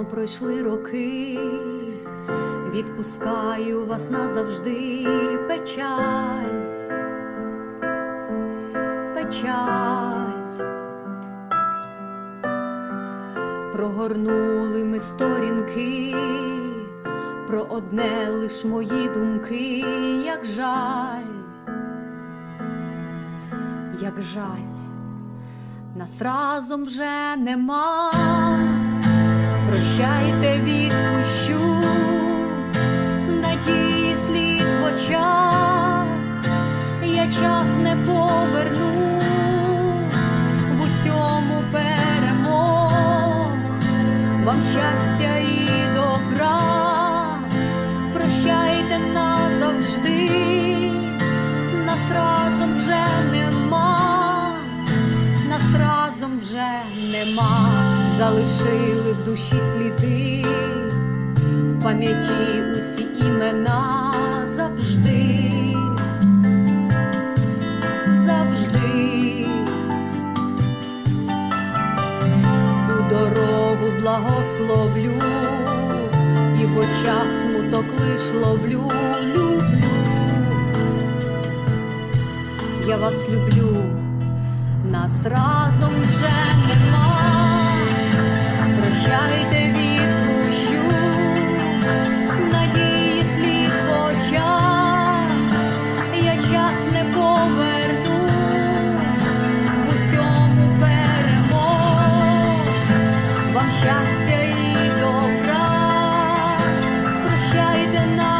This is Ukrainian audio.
Незамітно пройшли роки, відпускаю вас назавжди. Печаль, печаль. Прогорнули ми сторінки, про одне лиш мої думки, як жаль, як жаль, нас разом вже нема. Прощайте, відпущу, залишили в душі сліди, в пам'яті усі імена завжди, завжди. У дорогу благословлю, і в очах смуток лиш ловлю, люблю. Я вас люблю, нас разом вже прощайте